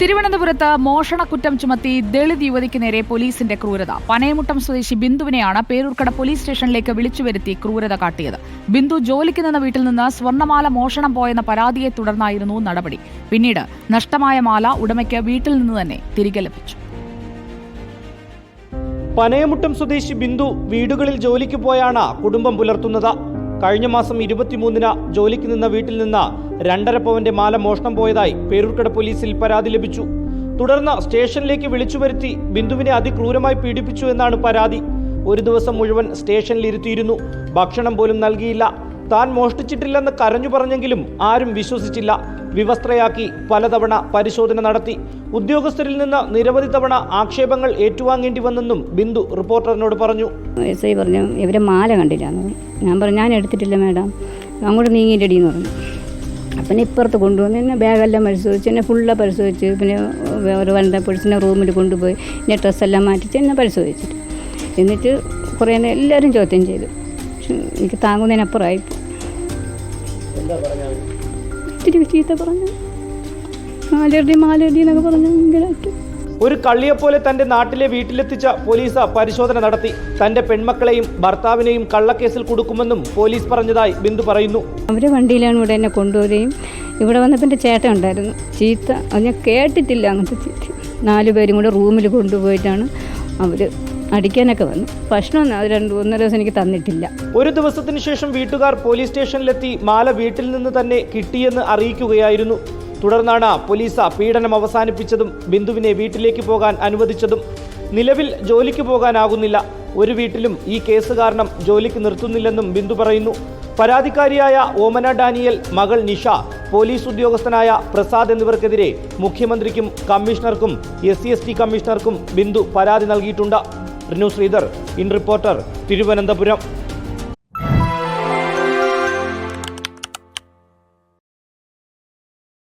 തിരുവനന്തപുരത്ത് മോഷണക്കുറ്റം ചുമത്തി ദളിത് യുവതിക്ക് നേരെ പോലീസിന്റെ ക്രൂരത. പനയമുട്ടം സ്വദേശി ബിന്ദുവിനെയാണ് പേരൂർക്കട പോലീസ് സ്റ്റേഷനിലേക്ക് വിളിച്ചു വരുത്തി ക്രൂരത കാട്ടിയത്. ബിന്ദു ജോലിക്ക് നിന്ന വീട്ടിൽ നിന്ന് സ്വർണമാല മോഷണം പോയെന്ന പരാതിയെ തുടർന്നായിരുന്നു നടപടി. പിന്നീട് നഷ്ടമായ മാല ഉടമയ്ക്ക് വീട്ടിൽ നിന്ന് തന്നെ തിരികെ ലഭിച്ചു. പനയമുട്ടം സ്വദേശി ബിന്ദു വീടുകളിൽ ജോലിക്ക് പോയാണ് കുടുംബം പുലർത്തുന്നത്. കഴിഞ്ഞ മാസം ഇരുപത്തിമൂന്നിന് ജോലിക്ക് നിന്ന വീട്ടിൽ നിന്ന് രണ്ടര പവന്റെ മാല മോഷണം പോയതായി പേരൂർക്കട പോലീസിൽ പരാതി ലഭിച്ചു. തുടർന്ന് സ്റ്റേഷനിലേക്ക് വിളിച്ചു വരുത്തി ബിന്ദുവിനെ അതിക്രൂരമായി പീഡിപ്പിച്ചു എന്നാണ് പരാതി. ഒരു ദിവസം മുഴുവൻ സ്റ്റേഷനിലിരുത്തിയിരുന്നു. ഭക്ഷണം പോലും നൽകിയില്ല. താൻ മോഷ്ടിച്ചിട്ടില്ലെന്ന് കരഞ്ഞു പറഞ്ഞെങ്കിലും ആരും വിശ്വസിച്ചില്ല. വിവസ്ത്രയാക്കി പലതവണ പരിശോധന നടത്തി. ഉദ്യോഗസ്ഥരിൽ നിന്ന് നിരവധി തവണ ആക്ഷേപങ്ങൾ ഏറ്റുവാങ്ങേണ്ടി വന്നെന്നും ബിന്ദു റിപ്പോർട്ടറിനോട് പറഞ്ഞു. എസ് ഐ പറഞ്ഞു ഇവരെ മാല കണ്ടില്ല. ഞാൻ പറഞ്ഞു ഞാൻ എടുത്തിട്ടില്ല മാഡം. അങ്ങോട്ട് നീങ്ങിയിട്ടടി എന്ന് പറഞ്ഞു. അപ്പം ഇപ്പുറത്ത് കൊണ്ടുവന്ന് എന്നെ ബാഗെല്ലാം പരിശോധിച്ച് എന്നെ ഫുള്ള് പരിശോധിച്ച്. പിന്നെ ഒരു വനിതാ പോലീസിനെ റൂമിൽ കൊണ്ടുപോയി. എന്നെ ഡ്രസ്സെല്ലാം മാറ്റിച്ച് എന്നെ പരിശോധിച്ചിട്ട്. എന്നിട്ട് കുറേ എല്ലാവരും ചോദ്യം ചെയ്തു. എനിക്ക് താങ്ങുന്നതിനപ്പുറമായി. ഇത്തിരി ചീത്ത പറഞ്ഞു. മാലടി മാലടി എന്നൊക്കെ പറഞ്ഞു ഭയങ്കരമായിട്ട് ഒരു കള്ളിയെപ്പോലെ തന്റെ നാട്ടിലെ വീട്ടിലെത്തിച്ച പോലീസ് പരിശോധന നടത്തി. തന്റെ പെൺമക്കളെയും ഭർത്താവിനെയും കള്ളക്കേസിൽ കൊടുക്കുമെന്നും പോലീസ് പറഞ്ഞതായി ബിന്ദു പറയുന്നു. അവർ വണ്ടിയിലാണ് ഇവിടെ എന്നെ കൊണ്ടുപോവുകയും ഇവിടെ വന്നപ്പോൾ എന്റെ ചേട്ടൻ ഉണ്ടായിരുന്നു. ചീത്ത. അത് ഞാൻ കേട്ടിട്ടില്ല അങ്ങനത്തെ ചീത്ത. നാല് പേരും കൂടെ റൂമിൽ കൊണ്ടുപോയിട്ടാണ് അവർ അടിക്കാനൊക്കെ വന്നു. ഭക്ഷണം രണ്ട് ഒന്നര ദിവസം എനിക്ക് തന്നിട്ടില്ല. ഒരു ദിവസത്തിന് ശേഷം വീട്ടുകാർ പോലീസ് സ്റ്റേഷനിലെത്തി മാല വീട്ടിൽ നിന്ന് തന്നെ കിട്ടിയെന്ന് അറിയിക്കുകയായിരുന്നു. തുടർന്നാണ് പോലീസ് പീഡനം അവസാനിപ്പിച്ചതും ബിന്ദുവിനെ വീട്ടിലേക്ക് പോകാൻ അനുവദിച്ചതും. നിലവിൽ ജോലിക്ക് പോകാനാകുന്നില്ല. ഒരു വീട്ടിലും ഈ കേസ് കാരണം ജോലിക്ക് നിർത്തുന്നില്ലെന്നും ബിന്ദു പറയുന്നു. പരാതിക്കാരിയായ ഓമന ഡാനിയൽ മകൾ നിഷ പോലീസ് ഉദ്യോഗസ്ഥനായ പ്രസാദ് എന്നിവർക്കെതിരെ മുഖ്യമന്ത്രിക്കും കമ്മീഷണർക്കും എസ് സി കമ്മീഷണർക്കും ബിന്ദു പരാതി നൽകിയിട്ടുണ്ട്. Rinu Sreedhar in Reporter Thiruvananthapuram.